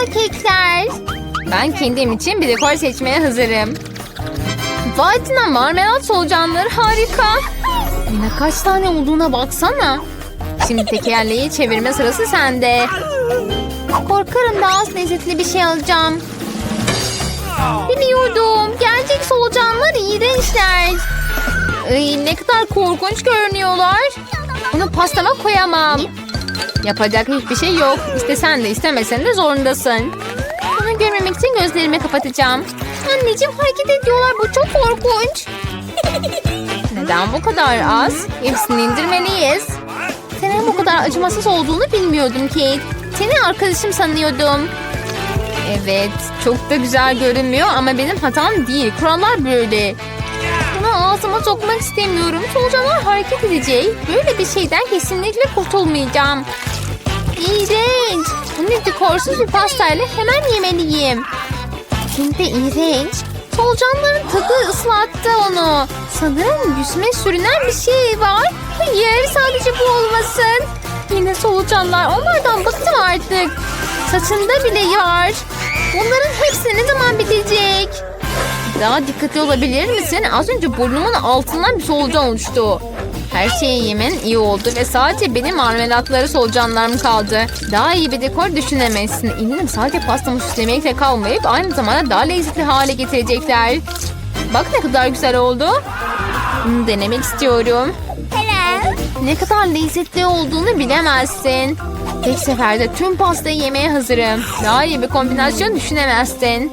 erkekler. Ben kendim için bir dekor seçmeye hazırım. Vay marmelat solucanları harika. Yine kaç tane olduğuna baksana. Şimdi tekerleği çevirme sırası sende. Korkarım daha az lezzetli bir şey alacağım. Biliyordum. Gerçek solucanlar iğrençler. Ay, ne kadar korkunç görünüyorlar. Bunu pastama koyamam. Yapacak hiçbir şey yok. İstesen de istemesen de zorundasın. Bunu görmemek için gözlerimi kapatacağım. Anneciğim hareket ediyorlar. Bu çok korkunç. Neden bu kadar az? Hepsini indirmeliyiz. Senin bu kadar acımasız olduğunu bilmiyordum Kate. Seni arkadaşım sanıyordum. Evet, çok da güzel görünmüyor ama benim hatam değil. Kurallar böyle. Ağzıma sokmak istemiyorum. Solucanlar hareket edecek. Böyle bir şeyden kesinlikle kurtulmayacağım. İğrenç. Bunu dekorsuz bir pastayla hemen yemeliyim. Hem de iğrenç. Solucanların tadı ıslattı onu. Sanırım yüzüme sürünen bir şey var. Hayır sadece bu olmasın. Yine solucanlar. Onlardan bıktım artık. Saçında bile var. Bunların hepsi ne zaman bitecek? Daha dikkatli olabilir misin? Az önce burnumun altından bir solucan uçtu. Her şeyi yemen iyi oldu ve sadece benim marmelatları solucanlarım kaldı. Daha iyi bir dekor düşünemezsin. Eminim sadece pastamı süslemekle kalmayıp aynı zamanda daha lezzetli hale getirecekler. Bak ne kadar güzel oldu. Bunu denemek istiyorum. Ne kadar lezzetli olduğunu bilemezsin. Tek seferde tüm pastayı yemeye hazırım. Daha iyi bir kombinasyon düşünemezsin.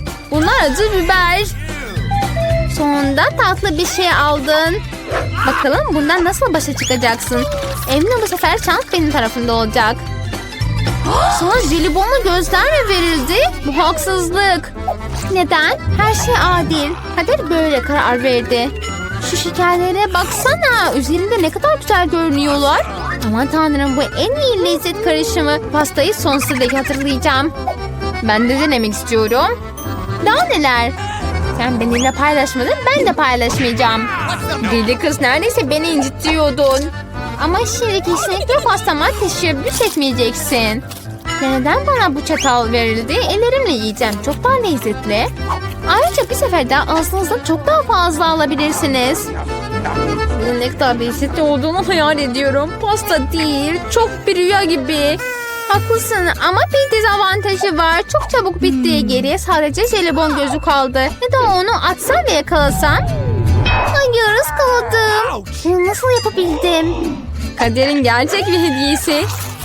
Bunlar acı biber. Sonunda tatlı bir şey aldın. Bakalım bundan nasıl başa çıkacaksın? Eminim bu sefer şans benim tarafında olacak. Sana jelibonla gözler mi verildi? Bu haksızlık. Neden? Her şey adil. Kader böyle karar verdi. Şu şekerlere baksana. Üzerinde ne kadar güzel görünüyorlar. Aman tanrım bu en iyi lezzet karışımı. Pastayı sonsuza dek hatırlayacağım. Ben de denemek istiyorum. Daha neler? Sen benimle paylaşmadın ben de paylaşmayacağım. Deli kız neredeyse beni incitiyordun. Ama şimdi kesinlikle pastama teşebbüs etmeyeceksin. Neden bana bu çatal verildi? Ellerimle yiyeceğim. Çok daha lezzetli. Ayrıca bir seferde ağzınızda çok daha fazla alabilirsiniz. Ne kadar lezzetli olduğunu hayal ediyorum. Pasta değil, çok bir rüya gibi. Haklısın ama bir dezavantajı var. Çok çabuk bitti. Geriye sadece jelibon gözü kaldı. Ya da onu atsan ve yakalasan. Iskaladım. Bunu nasıl yapabildim? Kaderin gerçek bir hediyesi.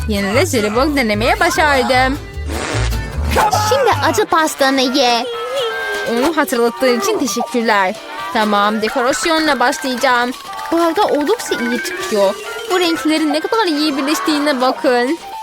Yine de jelibon denemeye başardım. Şimdi acı pastanı ye. Onu hatırlattığın için teşekkürler. Tamam, dekorasyonla başlayacağım. Bu arada oldukça iyi çıkıyor. Bu renklerin ne kadar iyi birleştiğine bakın.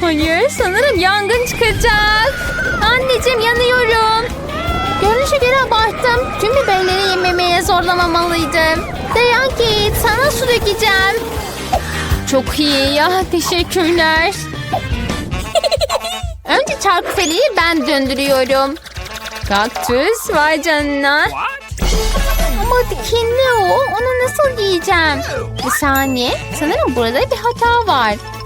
Hayır sanırım yangın çıkacak. Anneciğim yanıyorum. Görünüşe göre abarttım. Tüm biberleri yememeye zorlamamalıydım. Dayan Kate sana su dökeceğim. Çok iyi ya. Teşekkürler. Önce çarkıfeleyi ben döndürüyorum. Kaktüs vay canına. Ama dikenli o. Onu nasıl giyeceğim? Bir saniye. Sanırım burada bir hata var.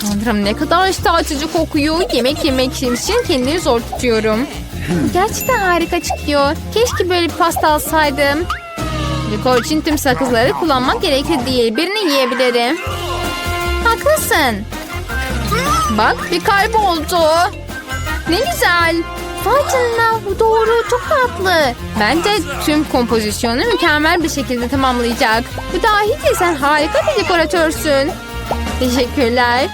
Tanrım ne kadar iştah kokuyor. Yemek yemek için kendimi zor tutuyorum. Gerçekten harika çıkıyor. Keşke böyle bir pasta alsaydım. Dekor için tüm sakızları kullanmak gerekli değil. Birini yiyebilirim. Haklısın. Bak bir kalp oldu. Ne güzel. Vay canına bu doğru çok tatlı. Bence tüm kompozisyonu mükemmel bir şekilde tamamlayacak. Bu dahi sen harika bir dekoratörsün. Teşekkürler.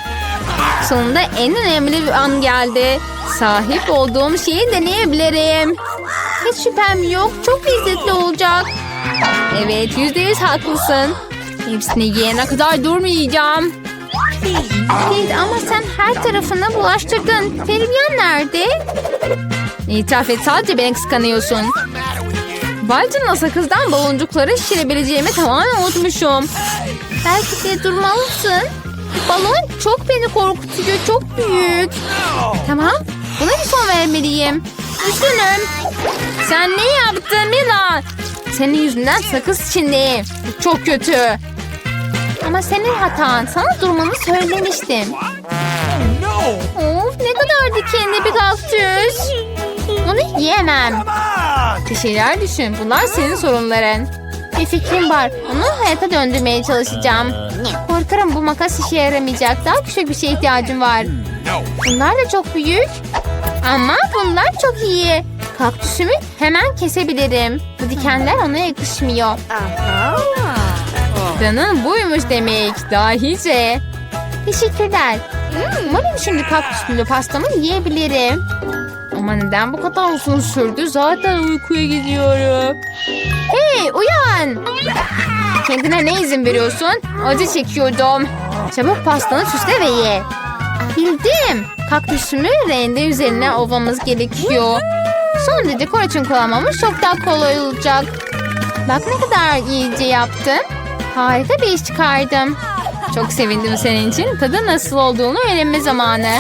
Sonunda en önemli bir an geldi. Sahip olduğum şeyi deneyebilirim. Hiç şüphem yok. Çok lezzetli olacak. Evet yüzde yüz haklısın. Hepsini yiyene kadar durmayacağım. Evet ama sen her tarafına bulaştırdın. Feribyan nerede? İtiraf et sadece beni kıskanıyorsun. Vay canına sakızdan baloncukları şişirebileceğimi tamamen unutmuşum. Belki de durmalısın. Balon çok beni korkutuyor. Çok büyük. Tamam. Buna bir son vermeliyim. Üzgünüm. Sen ne yaptın Mila? Senin yüzünden sakız içindeyim. Bu çok kötü. Ama senin hatan. Sana durmanı söylemiştim. Of ne kadar dikenli bir kaktüs. Onu yiyemem. Bir şeyler düşün. Bunlar senin sorunların. Bir fikrim var. Onu hayata döndürmeye çalışacağım. Korkarım bu makas işe yaramayacak. Daha küçük bir şeye ihtiyacım var. Bunlar da çok büyük. Ama bunlar çok iyi. Kaktüsümü hemen kesebilirim. Bu dikenler ona yakışmıyor. Planın buymuş demek. Dahice. Teşekkürler. Umarım şimdi kaktüslü pastamı yiyebilirim. Ama neden bu kadar uzun sürdü? Zaten uykuya gidiyorum. Hey uyan. Kendine ne izin veriyorsun? Acı çekiyordum. Çabuk pastanı süsle ve ye. Bildim. Kaktüsümü rende üzerine ovamız gerekiyor. Sonra dekor için kullanmamız çok daha kolay olacak. Bak ne kadar iyice yaptım. Harika bir iş çıkardım. Çok sevindim senin için. Tadı nasıl olduğunu öğrenme zamanı.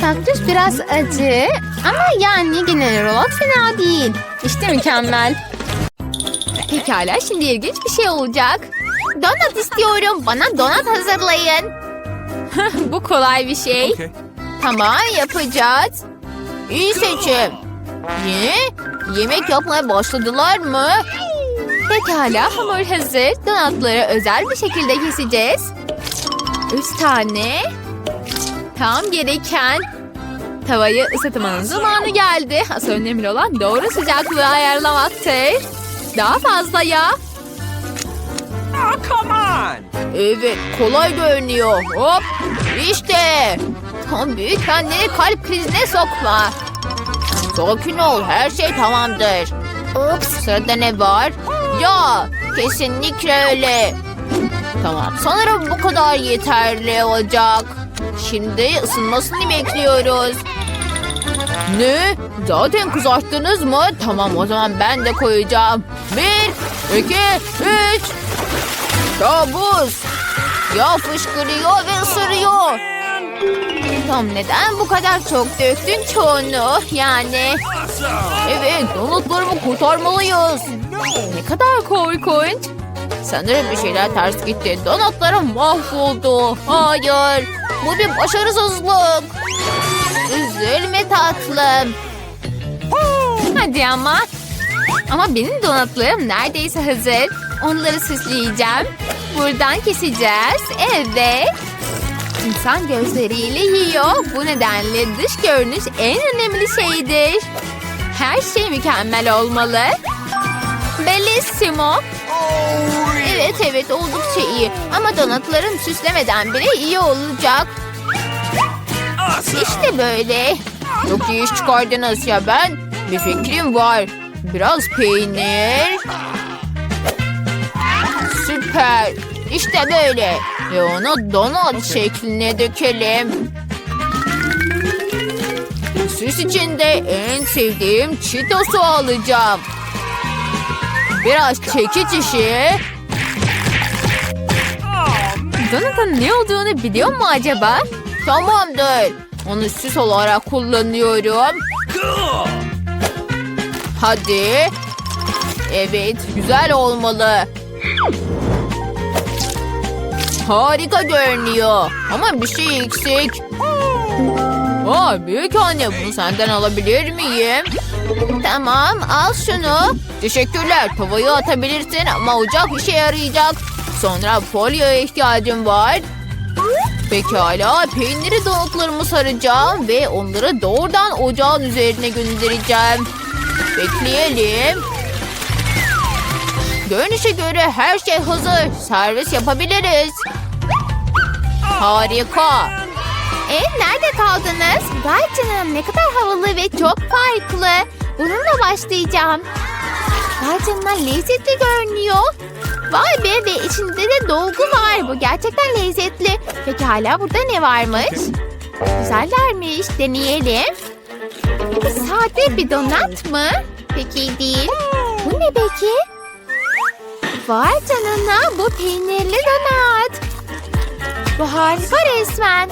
Kaktüs biraz acı ama yani genel olarak fena değil. İşte mükemmel. Pekala şimdi ilginç bir şey olacak. Donat istiyorum. Bana donat hazırlayın. Bu kolay bir şey. Tamam yapacağız. İyi seçim. Ne? Yemek yapmaya başladılar mı? Pekala hamur hazır. Donatları özel bir şekilde keseceğiz. Üç tane. Tam gereken. Tavayı ısıtmanın zamanı geldi. Asıl önemli olan doğru sıcaklığı ayarlamaktır. Daha fazla yağ. Evet kolay görünüyor. Hop işte. Tam büyük kendini kalp krizine sokma. Sakin ol her şey tamamdır. Ups sırada ne var? Ya kesinlikle öyle. Tamam sanırım bu kadar yeterli olacak. Şimdi ısınmasını bekliyoruz. Ne? Zaten kızarttınız mı? Tamam o zaman ben de koyacağım. Bir, iki, üç. Kabus. Yağ fışkırıyor ve ısırıyor. Tam neden bu kadar çok döktün çoğunu? Yani. Evet donutlarımı kurtarmalıyız. Ne kadar korkunç. Sanırım bir şeyler ters gitti. Donatlarım mahvoldu. Hayır. Bu bir başarısızlık. Üzülme tatlım. Hadi ama. Ama benim donatlarım neredeyse hazır. Onları süsleyeceğim. Buradan keseceğiz. Evet. İnsan gözleriyle yiyor. Bu nedenle dış görünüş en önemli şeydir. Her şey mükemmel olmalı. Bellissimo. Evet evet oldukça iyi. Ama donatlarım süslemeden bile iyi olacak. İşte böyle. Çok iyi iş çıkardınız ya ben. Bir fikrim var. Biraz peynir. Süper. İşte böyle. Ve onu donut şekline dökelim. Süs içinde en sevdiğim Cheetos'u alacağım. Biraz çekiç işi. Donut'un ne olduğunu biliyor mu acaba? Tamamdır. Onu süs olarak kullanıyorum. Hadi. Evet, güzel olmalı. Harika görünüyor. Ama bir şey eksik. Aa, büyük anne bunu senden alabilir miyim? Tamam al şunu. Teşekkürler. Tavayı atabilirsin ama ocak işe yarayacak. Sonra folyoya ihtiyacım var. Pekala peyniri donutlarımı saracağım ve onları doğrudan ocağın üzerine göndereceğim. Bekleyelim. Görünüşe göre her şey hazır. Servis yapabiliriz. Harika. E nerede kaldınız? Vay canına ne kadar havalı ve çok farklı. Bununla başlayacağım. Vay canına lezzetli görünüyor. Vay be ve içinde de dolgu var. Bu gerçekten lezzetli. Peki hala burada ne varmış? Güzellermiş. Deneyelim. Sade bir donat mı? Peki değil. Bu ne peki? Vay canına bu peynirli donat. Bu harika resmen.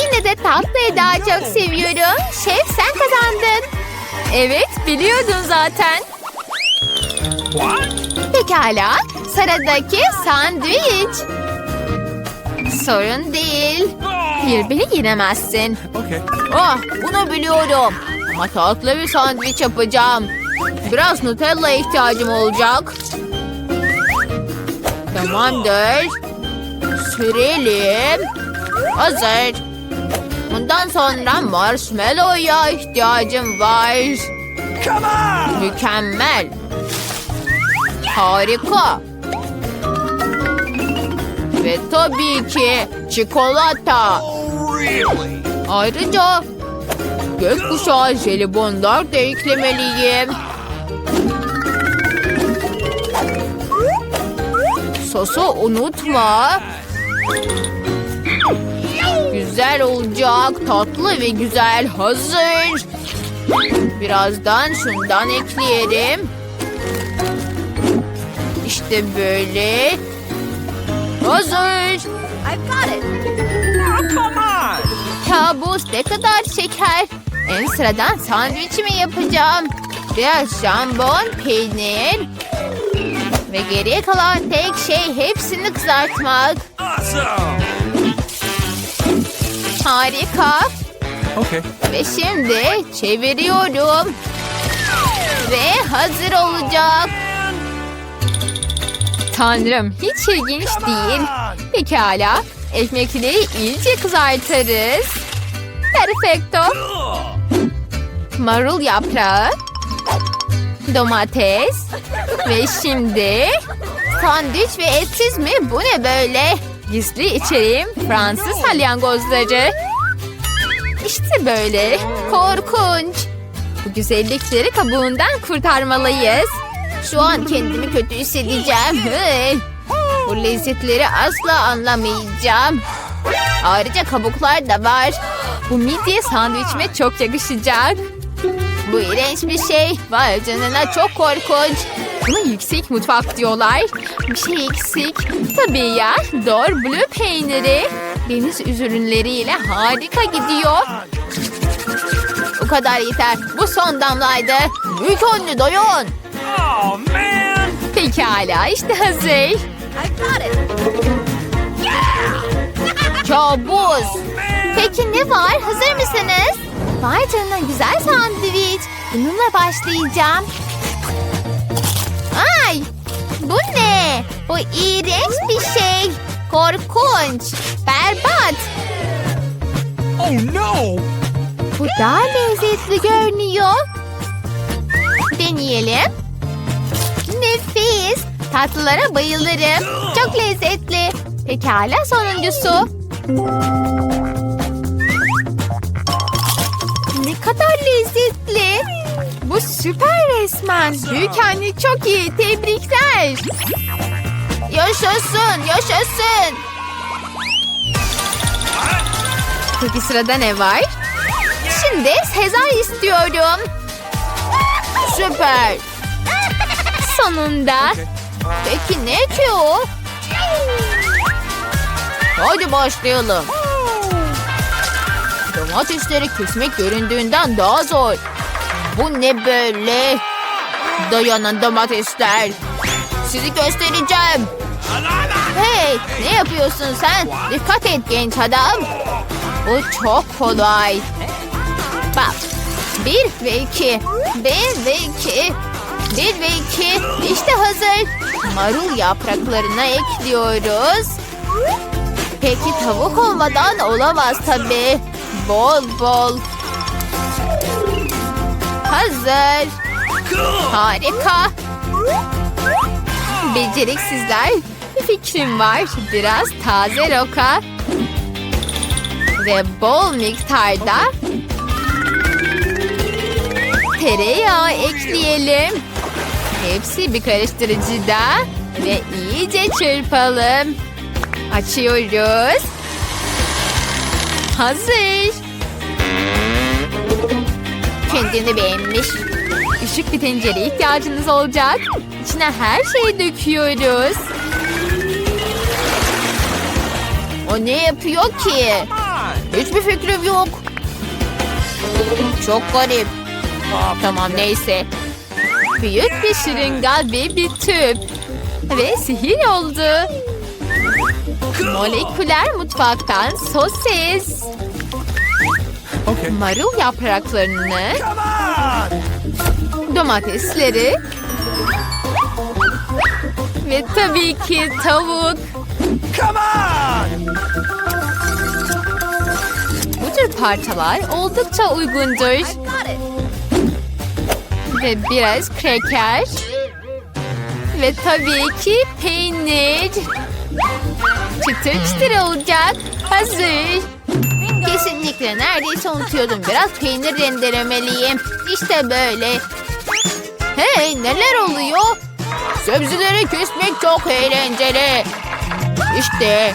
Yine de tatlıyı daha çok seviyorum. Şef sen kazandın. Evet biliyordun zaten. Pekala. Sıradaki sandviç. Sorun değil. Beni yenemezsin. Okay. Ah bunu biliyorum. Ama tatlı bir sandviç yapacağım. Biraz Nutella ihtiyacım olacak. Tamamdır. Sürelim. Hazır. Bundan sonra marshmallow'a ihtiyacım var. Come on! Mükemmel. Harika. Ve tabii ki çikolata. Oh? Ayrıca gökkuşağı jelibonlar da eklemeliyim. Sosu unutma. Güzel olacak. Tatlı ve güzel. Hazır. Birazdan şundan ekleyelim. İşte böyle. Hazır. Oh, come on! Kabus ne kadar şeker. En sıradan sandviçimi yapacağım. Biraz jambon, peynir. Ve geriye kalan tek şey hepsini kızartmak. Awesome! Harika. Okay. Ve şimdi çeviriyorum. Ve hazır olacak. Tanrım hiç ilginç değil. Pekala. Ekmekleri iyice kızartırız. Perfecto. Marul yaprağı. Domates. Ve şimdi sandviç ve etsiz mi? Bu ne böyle? Gizli içeriğim Fransız salyangozları. İşte böyle. Korkunç. Bu güzellikleri kabuğundan kurtarmalıyız. Şu an kendimi kötü hissedeceğim. Bu lezzetleri asla anlamayacağım. Ayrıca kabuklar da var. Bu midye sandviçime çok yakışacak. Bu iğrenç bir şey. Vay canına çok korkunç. Buna yüksek mutfak diyorlar. Bir şey eksik. Tabii ya. Dor blue peyniri. Deniz ürünleriyle harika gidiyor. Bu kadar yeter. Bu son damlaydı. Büyük anne dayan. Oh, man! Pekala işte hazır. Kabus. Man! Peki ne var? Hazır mısınız? Vay canına güzel sandviç. Bununla başlayacağım. Bu ne? Bu iğrenç bir şey. Korkunç. Berbat. Oh, no! Bu daha lezzetli görünüyor. Deneyelim. Nefis. Tatlılara bayılırım. Çok lezzetli. Pekala sonuncusu. Bu süper resmen. Büyük anne çok iyi. Tebrikler. Yaşasın, yaşasın. Peki sırada ne var? Şimdi Sezar istiyorum. Süper. Sonunda. Peki ne ki o? Hadi başlayalım. Domatesleri kesmek göründüğünden daha zor. Bu ne böyle? Dayanın domatesler. Sizi göstereceğim. Hey ne yapıyorsun sen? Dikkat et genç adam. Bu çok kolay. Bak. Bir ve iki. Bir ve iki. Bir ve iki. İşte hazır. Marul yapraklarına ekliyoruz. Peki tavuk olmadan olamaz tabii. Bol bol. Hazır. Harika. Beceriksizler. Bir fikrim var. Biraz taze roka. Ve bol miktarda tereyağı ekleyelim. Hepsi bir karıştırıcıda ve iyice çırpalım. Açıyoruz. Hazır. Kendini beğenmiş. Küçük bir tencere ihtiyacınız olacak. İçine her şeyi döküyoruz. O ne yapıyor ki? Hiçbir fikrim yok. Çok garip. Tamam neyse. Büyük bir şırınga ve bir tüp. Ve sihir oldu. Moleküler mutfaktan sosis. Okay. Marul yapraklarını, domatesleri ve tabii ki tavuk. Come on! Bu tür parçalar oldukça uygundur. Ve biraz kreker. Ve tabii ki peynir. Çıtır çıtır olacak. Hazır. Kesinlikle neredeyse unutuyordum. Biraz peynir rendelemeliyim. İşte böyle. Hey neler oluyor? Sebzeleri kesmek çok eğlenceli. İşte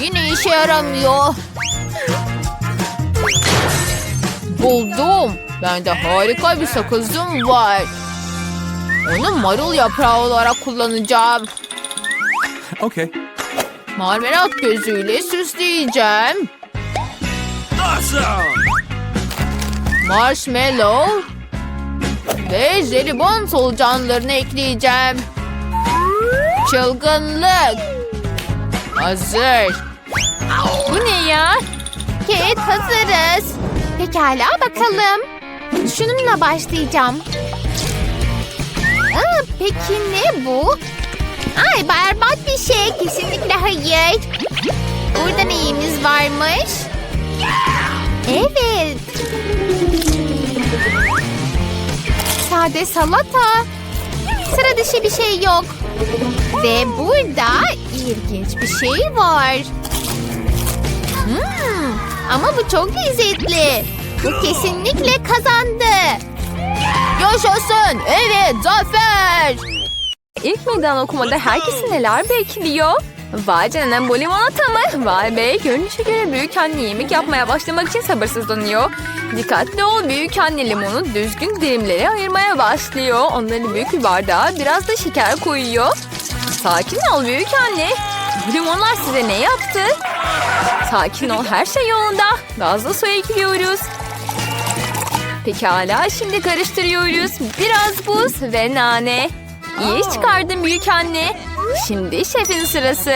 yine işe yaramıyor. Buldum. Bende harika bir sakızım var. Onu marul yaprağı olarak kullanacağım. Okay. Marmelat gözüyle süsleyeceğim. Awesome! Marshmallow ve jelibon solucanlarını ekleyeceğim. Çılgınlık. Hazır. Bu ne ya? Kate hazırız. Pekala bakalım. Şununla başlayacağım. Aa, peki ne bu? Ay berbat bir şey. Kesinlikle hayır. Burada neyimiz varmış? Evet. Sade salata. Sıra dışı bir şey yok. Ve burada ilginç bir şey var. Hmm, ama bu çok lezzetli. Bu kesinlikle kazandı. Yaşasın. Evet zafer. İlk meydan okumada herkesi neler bekliyor? Vay canına bu limonata mı? Vay be görünüşe göre büyük anne yemek yapmaya başlamak için sabırsızlanıyor. Dikkatli ol büyük anne limonu düzgün dilimlere ayırmaya başlıyor. Onları büyük bir bardağa biraz da şeker koyuyor. Sakin ol büyük anne. Bu limonlar size ne yaptı? Sakin ol her şey yolunda. Gazlı su ekliyoruz. Pekala şimdi karıştırıyoruz. Biraz buz ve nane. İyi iş çıkardın büyük anne. Şimdi şefin sırası.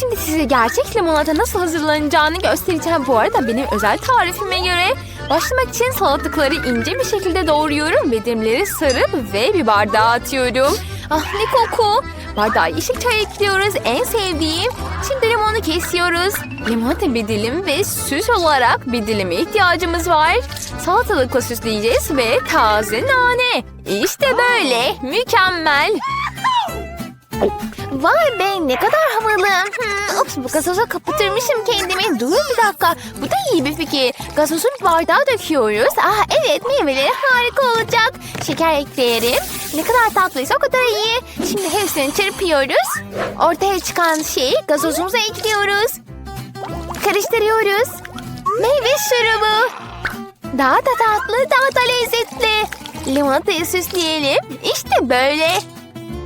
Şimdi size gerçek limonata nasıl hazırlanacağını göstereceğim. Bu arada benim özel tarifime göre başlamak için salatalıkları ince bir şekilde doğruyorum ve dilimleri sarıp ve bir bardağa atıyorum. Ah ne koku. Bardağa yeşil çay ekliyoruz. En sevdiğim. Şimdi limonu kesiyoruz. Limonata bir dilim ve süs olarak bir dilime ihtiyacımız var. Salatalıkla süsleyeceğiz ve taze nane. İşte böyle. Mükemmel. Vay be ne kadar havalı. Hmm, ups bu gazoza kapatırmışım kendimi. Durun bir dakika. Bu da iyi bir fikir. Gazozu bir bardağa döküyoruz. Ah evet meyveleri harika olacak. Şeker ekleyelim. Ne kadar tatlıysa o kadar iyi. Şimdi hepsini çırpıyoruz. Ortaya çıkan şeyi gazozumuza ekliyoruz. Karıştırıyoruz. Meyve şurubu. Daha da tatlı, daha da lezzetli. Limonatayı süsleyelim. İşte böyle.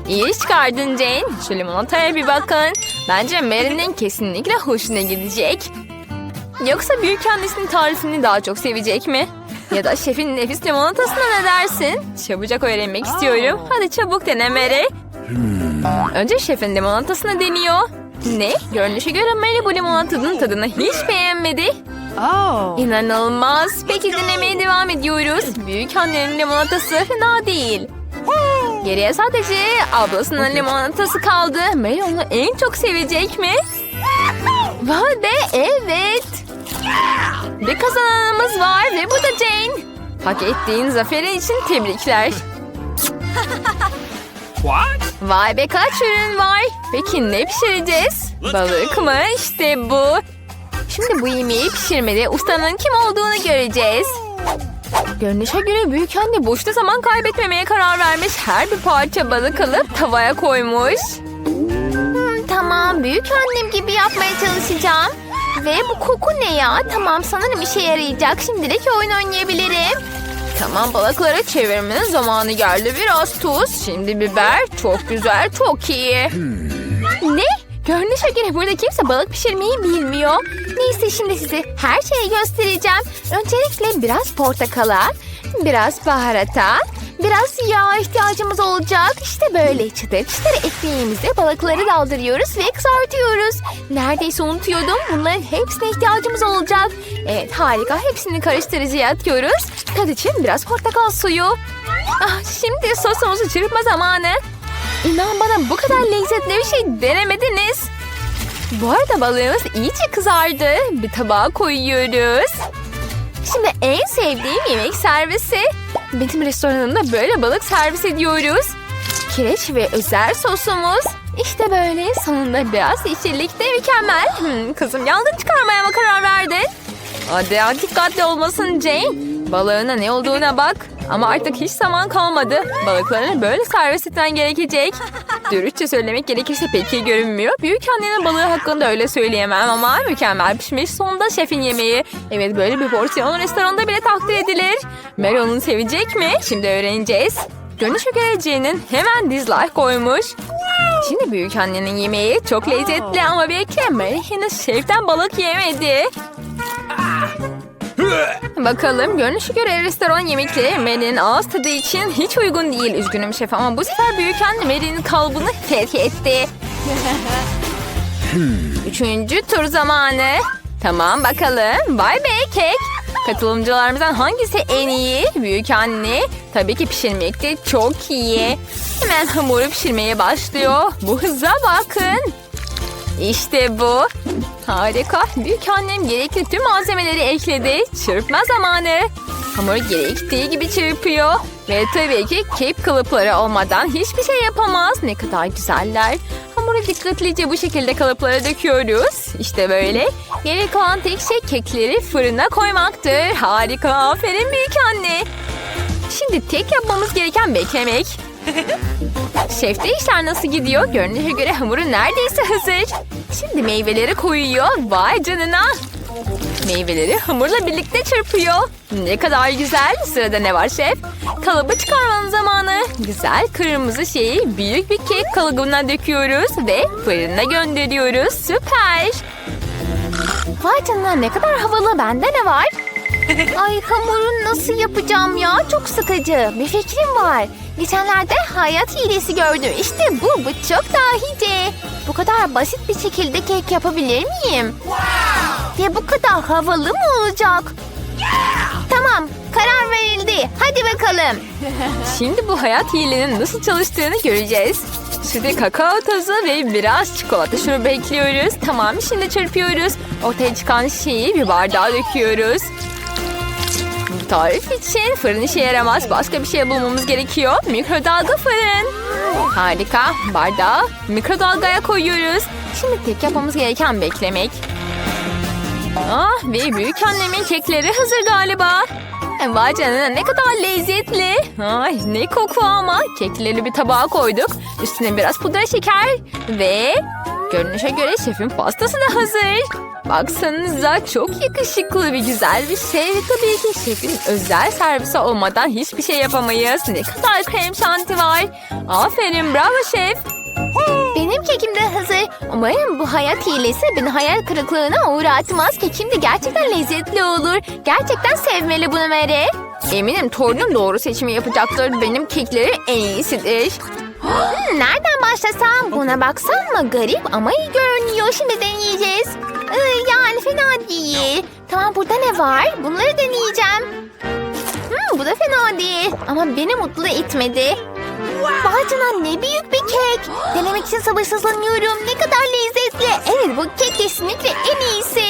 İyi iş çıkardın Jane. Şu limonataya bir bakın. Bence Mary'nin kesinlikle hoşuna gidecek. Yoksa büyük annesinin tarifini daha çok sevecek mi? Ya da şefin nefis limonatasına ne dersin? Çabucak öğrenmek istiyorum. Hadi çabuk dene Mary. Önce şefin limonatasını deniyor. Ne? Görünüşe göre Mary bu limonatanın tadını hiç beğenmedi. İnanılmaz. Peki dinlemeye devam ediyoruz. Büyük annenin limonatası fena değil. Geriye sadece ablasının limonatası kaldı. Mary onu en çok sevecek mi? Vay be evet. Bir kazananımız var ve bu da Jane. Hak ettiğin zaferi için tebrikler. What? Vay be kaç ürün var. Peki ne pişireceğiz? Balık mı? İşte bu. Şimdi bu yemeği pişirmede ustanın kim olduğunu göreceğiz. Görünüşe göre büyük anne boşta zaman kaybetmemeye karar vermiş. Her bir parça balık alıp tavaya koymuş. Hmm, tamam büyük annem gibi yapmaya çalışacağım. Ve bu koku ne ya? Tamam sanırım işe yarayacak. Şimdilik oyun oynayabilirim. Tamam balıkları çevirmenin zamanı geldi. Biraz tuz, şimdi biber. Çok güzel, çok iyi. Ne? Görünüşe göre burada kimse balık pişirmeyi bilmiyor. Neyse şimdi size her şeyi göstereceğim. Öncelikle biraz portakala, biraz baharata, biraz yağ ihtiyacımız olacak. İşte böyle çıtır çıtır ekmeğimize balıkları daldırıyoruz ve kızartıyoruz. Neredeyse unutuyordum. Bunların hepsine ihtiyacımız olacak. Evet harika. Hepsini karıştırıcıya atıyoruz. Tad için biraz portakal suyu. Ah, şimdi sosumuzu çırpma zamanı. İnan bana bu kadar lezzetli bir şey denemediniz. Bu arada balığımız iyice kızardı. Bir tabağa koyuyoruz. Şimdi en sevdiğim yemek servisi. Benim restoranımda böyle balık servis ediyoruz. Kireç ve özel sosumuz. İşte böyle sonunda biraz yeşillik de mükemmel. Hmm, kızım yangın çıkarmaya mı karar verdin? Hadi dikkatli olmasın Jane. Balığına ne olduğuna bak. Ama artık hiç zaman kalmadı. Balıklarını böyle servis etmen gerekecek. Dürüstçe söylemek gerekirse pek iyi görünmüyor. Büyük annenin balığı hakkında öyle söyleyemem ama mükemmel pişmiş. Sonunda şefin yemeği. Evet böyle bir porsiyon restoranda bile takdir edilir. Mary onu sevecek mi? Şimdi öğreneceğiz. Göre Jane'in hemen dislike koymuş. Şimdi büyük annenin yemeği çok lezzetli ama bekle Mary henüz şeften balık yemedi. Bakalım görünüşe göre restoran yemekleri Mary'nin ağız tadı için hiç uygun değil. Üzgünüm şef ama bu sefer büyük anne Mary'nin kalbini terk etti. Üçüncü tur zamanı. Tamam bakalım. Vay be kek. Katılımcılarımızdan hangisi en iyi? Büyük anne. Tabii ki pişirmekte çok iyi. Hemen hamuru pişirmeye başlıyor. Bu hıza bakın. İşte bu. Harika. Büyük annem gerekli tüm malzemeleri ekledi. Çırpma zamanı. Hamur gerektiği gibi çırpıyor. Ve tabii ki kek kalıpları olmadan hiçbir şey yapamaz. Ne kadar güzeller. Hamuru dikkatlice bu şekilde kalıplara döküyoruz. İşte böyle. Gerek olan tek şey kekleri fırına koymaktır. Harika. Aferin büyük anne. Şimdi tek yapmamız gereken beklemek. Şefte işler nasıl gidiyor? Görünüşe göre hamuru neredeyse hazır. Şimdi meyveleri koyuyor. Vay canına. Meyveleri hamurla birlikte çırpıyor. Ne kadar güzel. Sırada ne var şef? Kalıbı çıkarmanın zamanı. Güzel kırmızı şeyi büyük bir kek kalıbına döküyoruz ve fırına gönderiyoruz. Süper. Vay canına ne kadar havalı. Bende ne var? Ay hamuru nasıl yapacağım ya? Çok sıkıcı. Bir fikrim var. Geçenlerde hayat hilesi gördüm. İşte bu. Bu çok dahice. Bu kadar basit bir şekilde kek yapabilir miyim? Ve bu kadar havalı mı olacak? Tamam. Karar verildi. Hadi bakalım. Şimdi bu hayat hilenin nasıl çalıştığını göreceğiz. Şimdi kakao tozu ve biraz çikolata şurubu ekliyoruz. Tamam şimdi çırpıyoruz. Ortaya çıkan şeyi bir bardağa döküyoruz. Tarif için fırın işe yaramaz. Başka bir şey bulmamız gerekiyor. Mikrodalga fırın. Harika. Bardağı mikrodalgaya koyuyoruz. Şimdi tek yapmamız gereken beklemek. Ah ve büyük annemin kekleri hazır galiba. E, Vay canına ne kadar lezzetli. Ay ne koku ama. Kekleri bir tabağa koyduk. Üstüne biraz pudra şeker ve görünüşe göre şefin pastası da hazır. Baksanıza çok yakışıklı ve güzel bir şey. Ve tabii ki şefin özel servisi olmadan hiçbir şey yapamayız. Ne kadar krem şanti var. Aferin bravo şef. Benim kekim de hazır. Umarım bu hayat hilesi beni hayal kırıklığına uğratmaz. Kekim de gerçekten lezzetli olur. Gerçekten sevmeli bunu Mary. Eminim torunum doğru seçimi yapacaktır. Benim kekleri en iyisidir. Nereden başlasam? Buna baksan mı? Garip ama iyi görünüyor. Şimdi deneyeceğiz. Ee, yani fena değil. Tamam burada ne var? Bunları deneyeceğim. Hmm, bu da fena değil. Ama beni mutlu etmedi. Vay canına ne büyük bir kek. Denemek için sabırsızlanıyorum. Ne kadar lezzetli. Evet bu kek kesinlikle en iyisi.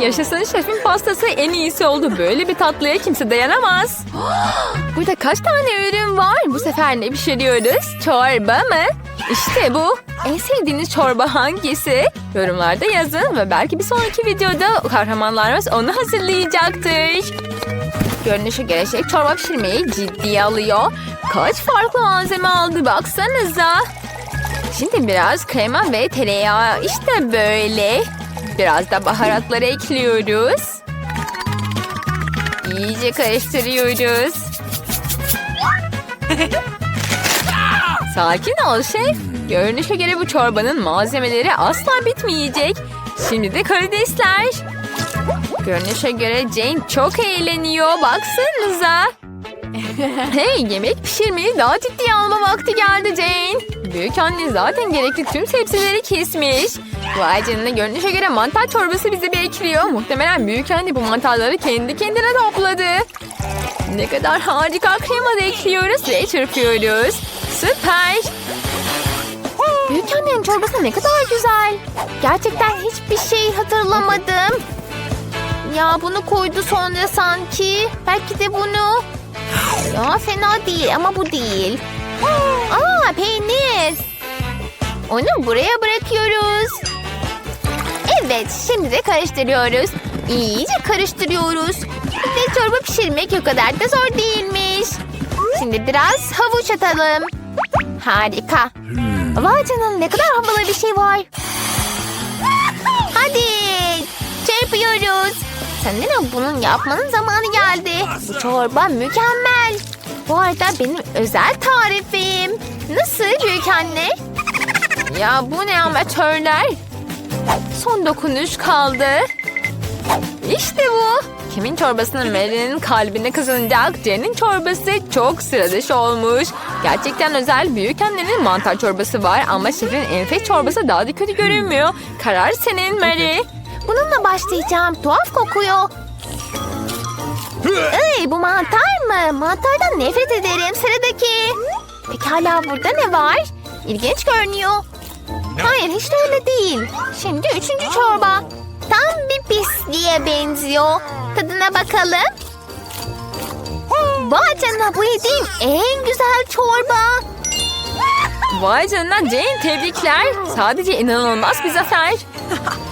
Yaşasın şefin pastası en iyisi oldu. Böyle bir tatlıya kimse dayanamaz. Burada kaç tane ürün var? Bu sefer ne pişiriyoruz? Çorba mı? İşte bu. En sevdiğiniz çorba hangisi? Yorumlarda yazın ve belki bir sonraki videoda kahramanlarımız onu hazırlayacaktır. Görünüşe göre şef çorba pişirmeyi ciddiye alıyor. Kaç farklı malzeme aldı baksanıza. Şimdi biraz krema ve tereyağı işte böyle. Biraz da baharatları ekliyoruz. İyice karıştırıyoruz. Sakin ol şef. Görünüşe göre bu çorbanın malzemeleri asla bitmeyecek. Şimdi de karidesler. Görünüşe göre Jane çok eğleniyor. Baksanıza. hey yemek pişirmeyi daha ciddiye alma vakti geldi Jane. Büyük anne zaten gerekli tüm sebzeleri kesmiş. Vay canına görünüşe göre mantar çorbası bizi bekliyor. Muhtemelen büyük anne bu mantarları kendi kendine topladı. Ne kadar harika krema da ekliyoruz ve çırpıyoruz. Süper. Büyük annenin çorbası ne kadar güzel. Gerçekten hiçbir şey hatırlamadım. Ya bunu koydu sonra sanki. Belki de bunu. Ya fena değil ama bu değil. Aa peynir. Onu buraya bırakıyoruz. Evet şimdi de karıştırıyoruz. İyice karıştırıyoruz. De çorba pişirmek o kadar da zor değilmiş. Şimdi biraz havuç atalım. Harika. Vay canına ne kadar havalı bir şey var. Hadi çırpıyoruz. Sanırım bunun yapmanın zamanı geldi. Bu çorba mükemmel. Bu arada benim özel tarifim. Nasıl büyük anne? Ya bu ne amatörler? Son dokunuş kaldı. İşte bu. Kimin çorbasının Mary'nin kalbine kazanacak? Jen'in çorbası çok sıra dışı olmuş. Gerçekten özel büyük annenin mantar çorbası var ama şefin enfes çorbası daha da kötü görünmüyor. Karar senin Mary. Bununla başlayacağım. Tuhaf kokuyor. Ey bu mantar mı? Mantardan nefret ederim. Sıradaki. Pekala burada ne var? İlginç görünüyor. Hayır hiç de öyle değil. Şimdi üçüncü çorba. Tam bir pisliğe benziyor. Tadına bakalım. Vay canına bu yediğim en güzel çorba. Vay canına Jane tebrikler. Sadece inanılmaz bir zafer.